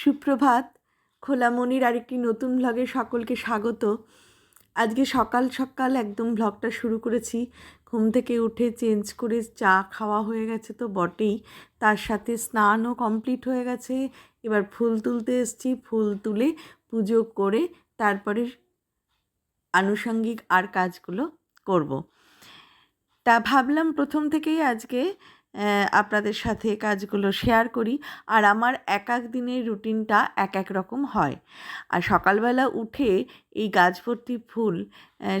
সুপ্রভাত। খোলামনির আরেকটি নতুন ভ্লগে সকলকে স্বাগত। আজকে সকাল সকাল একদম ভ্লগটা শুরু করেছি। ঘুম থেকে উঠে চেঞ্জ করে চা খাওয়া হয়ে গেছে তো বটেই। তার সাথে স্নানও কমপ্লিট হয়ে গেছে। এবার ফুল তুলতে এসেছি। ফুল তুলে পুজো করে তারপরে আনুষঙ্গিক আর কাজগুলো করব। তা ভাবলাম প্রথম থেকেই আজকে আপনাদের সাথে কাজগুলো শেয়ার করি। আর আমার এক এক দিনের রুটিনটা এক এক রকম হয়। আর সকালবেলা উঠে এই গাছ ভর্তি ফুল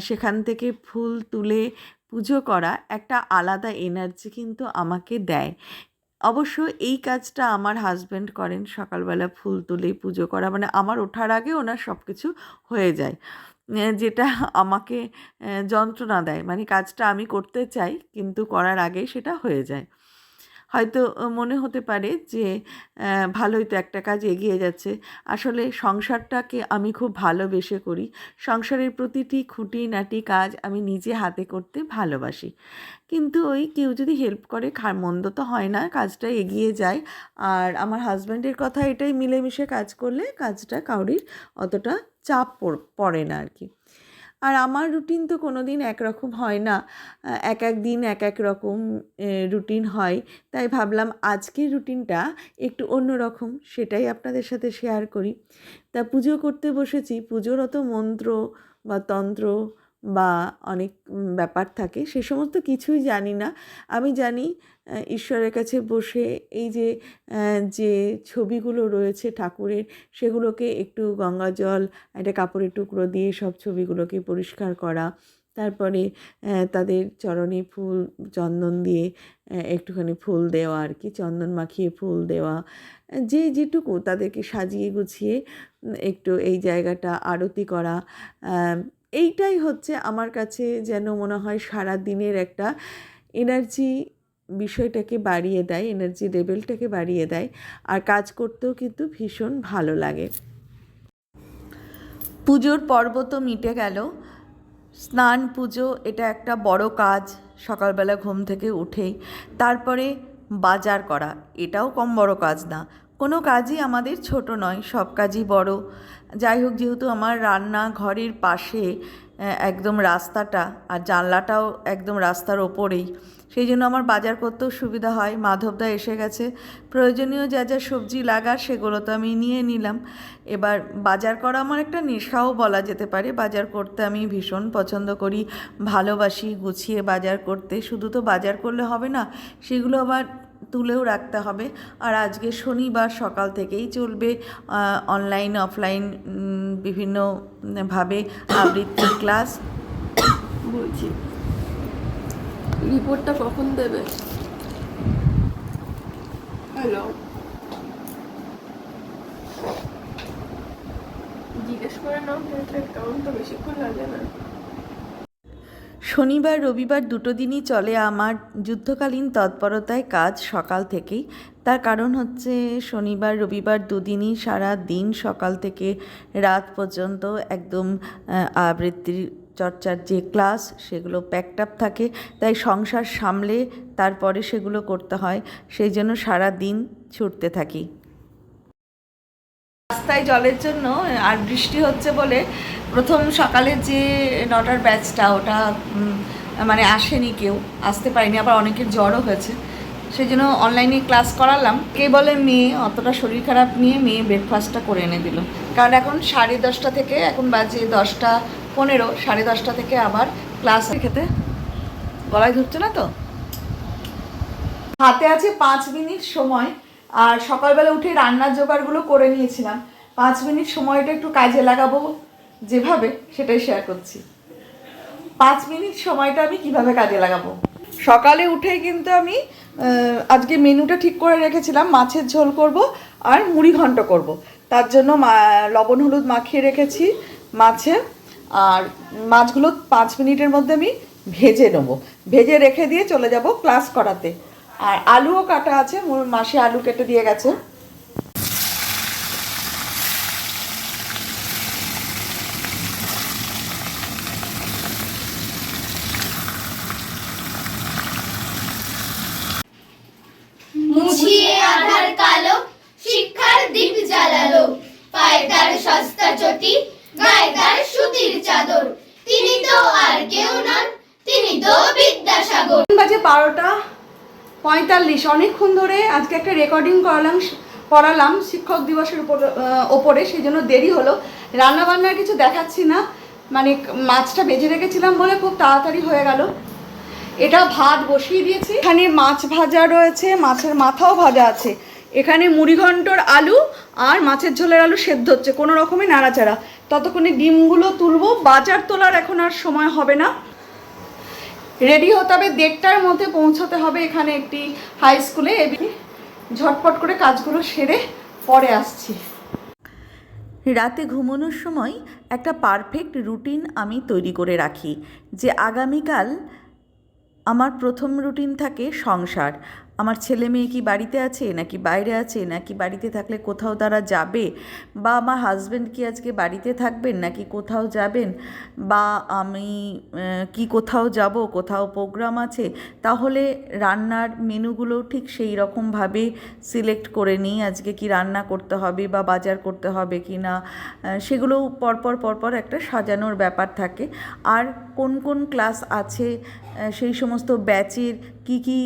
সেখান থেকে ফুল তুলে পুজো করা একটা আলাদা এনার্জি কিন্তু আমাকে দেয়। অবশ্য এই কাজটা আমার হাজব্যান্ড করেন, সকালবেলা ফুল তুলে পুজো করা মানে আমার ওঠার আগে ওনার সব কিছু হয়ে যায়। যেটা আমাকে যন্ত্রণা দেয়। মানে কাজটা আমি করতে চাই, কিন্তু করার আগেই সেটা হয়ে যায়। হয়তো মনে হতে পারে যে ভালোই তো একটা কাজ এগিয়ে যাচ্ছে। আসলে সংসারটাকে আমি খুব ভালোবেসে করি। সংসারের প্রতিটি খুঁটিনাটি কাজ আমি নিজে হাতে করতে ভালোবাসি। কিন্তু ওই কেউ যদি হেল্প করে, খা, মন্দ তো হয় না, কাজটা এগিয়ে যায়। আর আমার হাজব্যান্ডের কথা এটাই মিলেমিশে কাজ করলে কাজটা কাউরির অতটা চাপ পড়ে না আর কি আর আমার রুটিন তো কোনো দিন একরকম হয় না। এক এক দিন এক এক রকম রুটিন হয়। তাই ভাবলাম আজকের রুটিনটা একটু অন্য রকম সেটাই আপনাদের সাথে শেয়ার করি। তা পুজো করতে বসেছি, পুজোর অত মন্ত্র বা তন্ত্র বা অনেক ব্যাপার থাকে, সে সমস্ত কিছুই জানি না। আমি জানি ঈশ্বরের কাছে বসে এই যে যে ছবিগুলো রয়েছে ঠাকুরের, সেগুলোকে একটু গঙ্গা জল, একটা কাপড়ের টুকরো দিয়ে সব ছবিগুলোকে পরিষ্কার করা, তারপরে তাদের চরণে ফুল, চন্দন দিয়ে একটুখানি ফুল দেওয়া আর কি, চন্দন মাখিয়ে ফুল দেওয়া যে যেটুকু তাদেরকে সাজিয়ে গুছিয়ে একটু এই জায়গাটা আরতি করা এইটাই হচ্ছে আমার কাছে যেন মনে হয় সারা দিনের একটা এনার্জি বিষয়টাকে বাড়িয়ে দেয় এনার্জি লেভেলটাকে বাড়িয়ে দেয়। আর কাজ করতেও কিন্তু ভীষণ ভালো লাগে। পুজোর পর্ব তো মিটে গেল। স্নান, পুজো, এটা একটা বড় কাজ। সকালবেলা ঘুম থেকে উঠেই। তারপরে বাজার করা, এটাও কম বড় কাজ না। কোনো কাজই আমাদের ছোট নয়, সব কাজই বড়। যাই হোক, যেহেতু আমার রান্না ঘরের পাশে একদম রাস্তাটা, আর জানলাটাও একদম রাস্তার ওপরেই, সেই জন্য আমার বাজার করতেও সুবিধা হয়। মাধবদা এসে গেছে। প্রয়োজনীয় যা যা সবজি লাগার সেগুলো তো আমি নিয়ে নিলাম। এবার বাজার করা আমার একটা নেশাও বলা যেতে পারে। বাজার করতে আমি ভীষণ পছন্দ করি, ভালোবাসি গুছিয়ে বাজার করতে। শুধু তো বাজার করলে হবে না, সেগুলো আবার তুলেও রাখতে হবে। আর আজকে শনিবার সকাল থেকেই চলবে অনলাইন অফলাইন বিভিন্নভাবে আবৃত্তির ক্লাস বলছি রিপোর্টটা কখন দেবে? হ্যালো জিজ্ঞেস করে নাও অ্যাকাউন্ট তো বেশিক্ষণ লাগে না। শনিবার, রবিবার দুটো দিনই চলে আমার যুদ্ধকালীন তৎপরতায় কাজ সকাল থেকেই। তার কারণ হচ্ছে শনিবার, রবিবার দুদিনই সারা দিন সকাল থেকে রাত পর্যন্ত একদম আবৃত্তির চর্চার যে ক্লাস সেগুলো প্যাকড আপ থাকে। তাই সংসার সামলে তারপরে সেগুলো করতে হয়। সেই জন্য সারা দিন ছুটতে থাকি। রাস্তায় জলের জন্য, আর বৃষ্টি হচ্ছে বলে প্রথম সকালে যে নটার ব্যাচটা ওটা মানে আসেনি কেউ, আসতে পারেনি, আবার অনেকের জ্বরও হয়েছে। সেই জন্য অনলাইনে ক্লাস করালাম। কে বলে মেয়ে, অতটা শরীর খারাপ নিয়ে মেয়ে ব্রেকফাস্টটা করে এনে দিল। কারণ এখন সাড়ে দশটা থেকে, এখন বাজে দশটা পনেরো, সাড়ে দশটা থেকে আবার ক্লাস খেতে গলায় ধরছে না তো? হাতে আছে পাঁচ মিনিট সময়, আর সকালবেলা উঠে রান্নার জোগাড়গুলো করে নিয়েছিলাম। পাঁচ মিনিট সময়টা একটু কাজে লাগাবো যেভাবে সেটাই শেয়ার করছি। পাঁচ মিনিট সময়টা আমি কীভাবে কাজে লাগাবো? সকালে উঠেই কিন্তু আমি আজকে মেনুটা ঠিক করে রেখেছিলাম, মাছের ঝোল করব আর মুড়ি ঘন্ট করব। তার জন্য লবণ হলুদ মাখিয়ে রেখেছি মাছে, আর মাছগুলো পাঁচ মিনিটের মধ্যে আমি ভেজে নেব। ভেজে রেখে দিয়ে চলে যাব ক্লাস করাতে। আর আলুও কাটা আছে মাসি আলু কেটে দিয়ে গেছে। তার সস্তা চটি গায়ে তার সুতির চাদর। তিনি তো আর কেউ নন, তিনি তো বিদ্যাসাগর। বাজে বারোটা পঁয়তাল্লিশ। অনেকক্ষণ ধরে আজকে একটা রেকর্ডিং করালাম পড়ালাম শিক্ষক দিবসের উপর ওপরে সেই জন্য দেরি হলো। রান্নাবান্নার কিছু দেখাচ্ছি না মানে মাছটা বেজে রেখেছিলাম বলে খুব তাড়াতাড়ি হয়ে গেল। এটা ভাত বসিয়ে দিয়েছি। এখানে মাছ ভাজা রয়েছে, মাছের মাথাও ভাজা আছে। এখানে মুড়িঘণ্টর আলু আর মাছের ঝোলের আলু সেদ্ধ হচ্ছে, কোনো রকমে নাড়াচাড়া। ততক্ষণে ডিমগুলো তুলবো, বাজার তোলার এখন আর সময় হবে না। রেডি হতে হবে দেড়টার মধ্যে পৌঁছতে হবে এখানে একটি হাই স্কুলে ঝটপট করে কাজগুলো সেরে পরে আসছি। রাতে ঘুমানোর সময় একটা পারফেক্ট রুটিন আমি তৈরি করে রাখি, যে আগামীকাল আমার প্রথম রুটিন থাকে সংসার। আমার ছেলে মেয়ে কি বাড়িতে আছে নাকি বাইরে আছে নাকি বাড়িতে থাকলে কোথাও তারা যাবে? বা আমার হাজব্যান্ড কি আজকে বাড়িতে থাকবেন নাকি কোথাও যাবেন? বা আমি কি কোথাও যাব কোথাও প্রোগ্রাম আছে? তাহলে রান্নার মেনুগুলো ঠিক সেই রকমভাবে সিলেক্ট করে নিই আজকে কি রান্না করতে হবে বা বাজার করতে হবে কি না আহ, সেগুলোও পরপর পরপর একটা সাজানোর ব্যাপার থাকে। আর কোন কোন ক্লাস আছে সেই সমস্ত ব্যাচের কি কি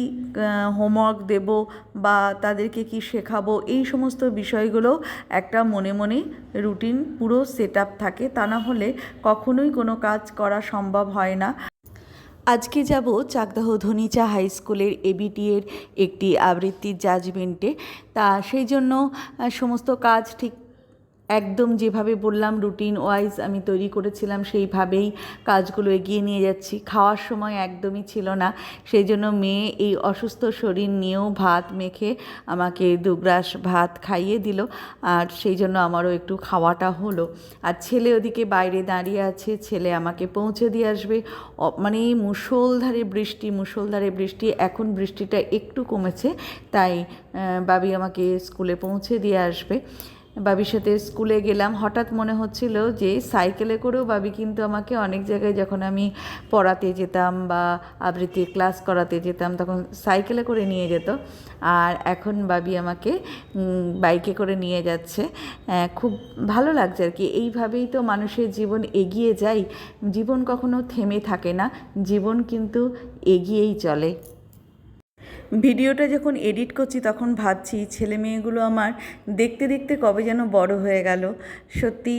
হোমওয়ার্ক দেব বা তাদেরকে কি শেখাবো, এই সমস্ত বিষয়গুলো একটা মনে মনে রুটিন পুরো সেট থাকে। তা না হলে কখনোই কোনো কাজ করা সম্ভব হয় না। আজকে যাব চাকদাহ ধনিচা হাই স্কুলের এবিটি এর একটি আবৃত্তির জাজমেন্টে তা সেই জন্য সমস্ত কাজ ঠিক একদম যেভাবে বললাম রুটিন ওয়াইজ আমি তৈরি করেছিলাম, সেইভাবেই কাজগুলো এগিয়ে নিয়ে যাচ্ছি। খাওয়ার সময় একদমই ছিল না। সেই জন্য মেয়ে এই অসুস্থ শরীর নিয়েও ভাত মেখে আমাকে দুগ্রাস ভাত খাইয়ে দিল। আর সেই জন্য আমারও একটু খাওয়াটা হলো। আর ছেলে ওদিকে বাইরে দাঁড়িয়ে আছে, ছেলে আমাকে পৌঁছে দিয়ে আসবে। মানে মুষলধারে বৃষ্টি মুষলধারে বৃষ্টি, এখন বৃষ্টিটা একটু কমেছে, তাই বাবি আমাকে স্কুলে পৌঁছে দিয়ে আসবে। বাবির সাথে স্কুলে গেলাম। হঠাৎ মনে হচ্ছিল যে সাইকেলে করেও বাবি কিন্তু আমাকে অনেক জায়গায় যখন আমি পড়াতে যেতাম বা আবৃত্তির ক্লাস করাতে যেতাম তখন সাইকেলে করে নিয়ে যেত। আর এখন বাবি আমাকে বাইকে করে নিয়ে যাচ্ছে। খুব ভালো লাগছে আর কি। এইভাবেই তো মানুষের জীবন এগিয়ে যায়। জীবন কখনো থেমে থাকে না। জীবন কিন্তু এগিয়েই চলে। ভিডিওটা যখন এডিট করছি তখন ভাবছি, ছেলে মেয়েগুলো আমার দেখতে দেখতে কবে যেন বড় হয়ে গেল। সত্যি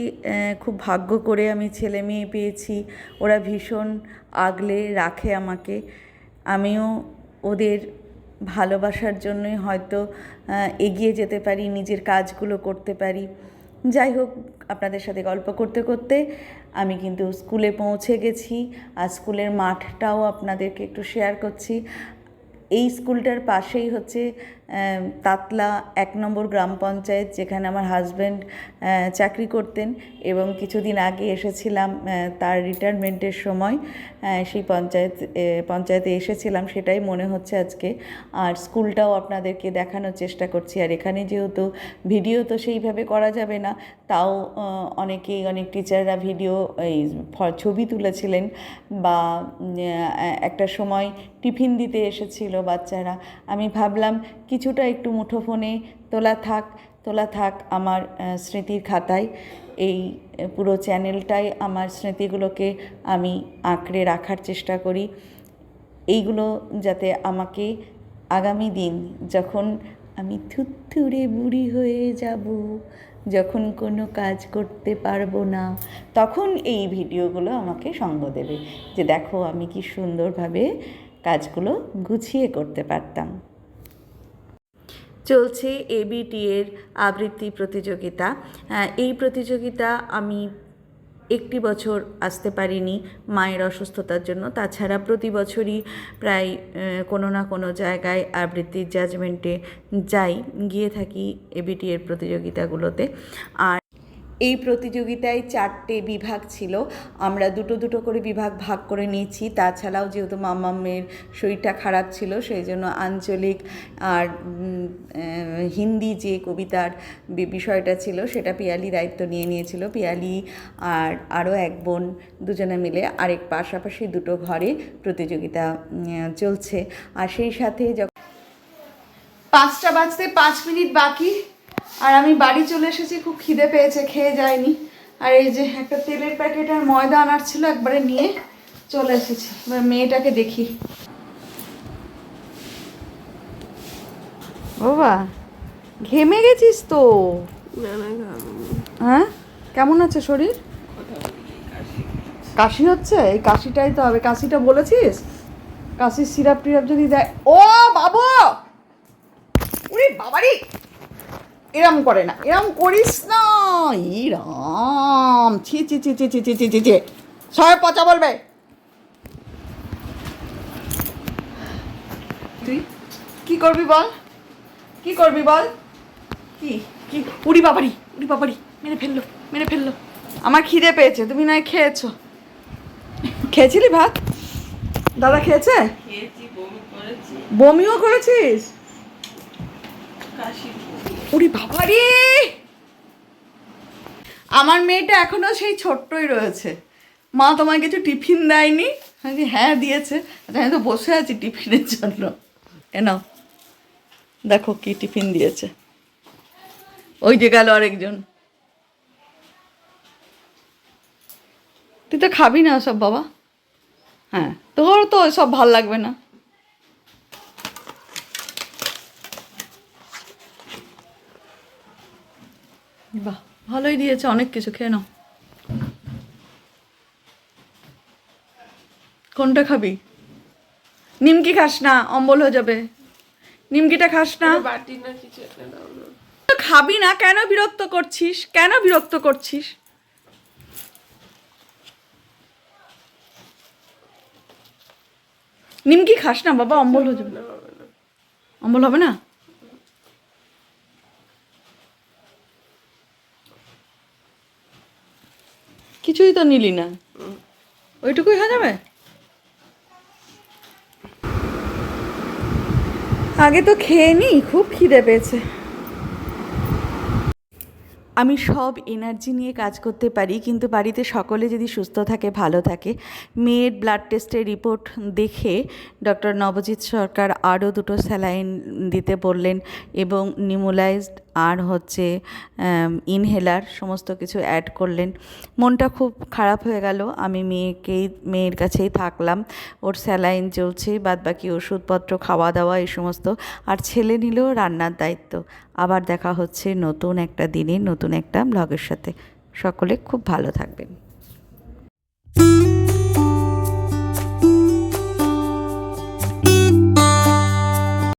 খুব ভাগ্য করে আমি ছেলে মেয়ে পেয়েছি। ওরা ভীষণ আগলে রাখে আমাকে। আমিও ওদের ভালোবাসার জন্যই হয়তো এগিয়ে যেতে পারি, নিজের কাজগুলো করতে পারি। যাই হোক, আপনাদের সাথে গল্প করতে করতে আমি কিন্তু স্কুলে পৌঁছে গেছি। আর স্কুলের মাঠটাও আপনাদেরকে একটু শেয়ার করছি। এই স্কুলটার পাশেই হচ্ছে তাতলা এক নম্বর গ্রাম পঞ্চায়েত যেখানে আমার হাজব্যান্ড চাকরি করতেন এবং কিছুদিন আগে এসেছিলাম তার রিটায়ারমেন্টের সময় সেই পঞ্চায়েত পঞ্চায়েতে এসেছিলাম, সেটাই মনে হচ্ছে আজকে। আর স্কুলটাও আপনাদেরকে দেখানোর চেষ্টা করছি। আর এখানে যেহেতু ভিডিও তো সেইভাবে করা যাবে না, তাও অনেকেই, অনেক টিচাররা ভিডিও এই ছবি তুলেছিলেন বা একটা সময় টিফিন দিতে এসেছিল বাচ্চারা। আমি ভাবলাম কিছুটা একটু মুঠোফোনে, তোলা থাক তোলা থাক আমার স্মৃতির খাতায়। এই পুরো চ্যানেলটাই আমার স্মৃতিগুলোকে আমি আঁকড়ে রাখার চেষ্টা করি। এইগুলো যাতে আমাকে আগামী দিন যখন আমি থুত্থুরে বুড়ি হয়ে যাব, যখন কোনো কাজ করতে পারব না, তখন এই ভিডিওগুলো আমাকে সঙ্গ দেবে যে দেখো আমি কি সুন্দরভাবে কাজগুলো গুছিয়ে করতে পারতাম। চলছে এবিটি এর আবৃত্তি প্রতিযোগিতা। এই প্রতিযোগিতা আমি একটি বছর আসতে পারিনি মায়ের অসুস্থতার জন্য। তাছাড়া প্রতি বছরই প্রায় কোনো না কোনো জায়গায় আবৃত্তির জাজমেন্টে যাই, গিয়ে থাকি এবিটি এর প্রতিযোগিতাগুলোতে। আর এই প্রতিযোগিতায় চারটে বিভাগ ছিল। আমরা দুটো দুটো করে বিভাগ ভাগ করে নিয়েছি। তাছাড়াও যেহেতু মামামের শরীরটা খারাপ ছিল, সেই জন্য আঞ্চলিক আর হিন্দি যে কবিতার বিষয়টা ছিল, সেটা পিয়ালি দায়িত্ব নিয়ে নিয়েছিল। পিয়ালি আর আরও এক বোন দুজনে মিলে আরেক পাশাপাশি দুটো ঘরে প্রতিযোগিতা চলছে। আর সেই সাথে যখন পাঁচটা বাজতে পাঁচ মিনিট বাকি। আর আমি বাড়ি চলে এসেছি খুব খিদে পেয়েছে খেয়ে যায়নি আর এই যে একটা তেলের প্যাকেট আর ময়দা আনার ছিল একবারে নিয়ে চলে এসেছি। এবার মেয়েটাকে দেখি। বাবা ঘেমে গেছিস তো। হ্যাঁ? কেমন আছে শরীর? কাশি হচ্ছে? এই কাশিটাই তো হবে। কাশিটা বলেছিস? কাশির সিরাপ টিরাপ যদি দেয় ও বাবু! উরে বাবারি! এরম করে না। এরম করিস না। ইরাম ছি ছি ছি ছি ছি ছি ছি ছি ছি। সবাই পচা বলবে। তুই কি করবি বল? কি করবি বল? কি? কি? উড়ি বাবারি উড়ি বাবারি মেরে ফেলল মেরে ফেলল। আমার খিদে পেয়েছে তুমি নয় খেয়েছো। খেয়েছিলি ভাত? দাদা খেয়েছে? বমিও করেছিস? কাশি উড়ি বাবারি আমার মেয়েটা এখনও সেই ছোট্টই রয়েছে। মা তোমায় কিছু টিফিন দেয়নি? হ্যাঁ দিয়েছে। আচ্ছা, আমি তো বসে আছি টিফিনের জন্য। এ নাও। দেখো কি টিফিন দিয়েছে। ওই যে গেল আরেকজন। তুই তো খাবি না সব বাবা। হ্যাঁ তোর তো সব ভালো লাগবে না। বাহ ভালোই দিয়েছে অনেক কিছু খেয়ে নাও। কোনটা খাবি? নিমকি খাস না অম্বল হয়ে যাবে। নিমকিটা খাস না। খাবি না কেন বিরক্ত করছিস? কেন বিরক্ত করছিস? নিমকি খাস না বাবা অম্বল হয়ে যাবে। অম্বল হবে না? কিছুই তো নিলি না। ওইটুকুই হয়ে যাবে? আগে তো খেয়ে নি খুব খিদে পেয়েছে। আমি সব এনার্জি নিয়ে কাজ করতে পারি কিন্তু বাড়িতে সকলে যদি সুস্থ থাকে ভালো থাকে মেয়ের ব্লাড টেস্টের রিপোর্ট দেখে ডক্টর নবজিৎ সরকার আরও দুটো স্যালাইন দিতে বললেন এবং নিমোলাইজড আর হচ্ছে ইনহেলার সমস্ত কিছু অ্যাড করলেন। মনটা খুব খারাপ হয়ে গেল। আমি মেয়েকেই, মেয়ের কাছেই থাকলাম। ওর স্যালাইন চলছে, বাদবাকি ওষুধপত্র খাওয়া দাওয়া এই সমস্ত। আর ছেলে নিল রান্নার দায়িত্ব। আবার দেখা হচ্ছে নতুন একটা দিনে, নতুন একটা ব্লগের সাথে। সকলে খুব ভালো থাকবেন।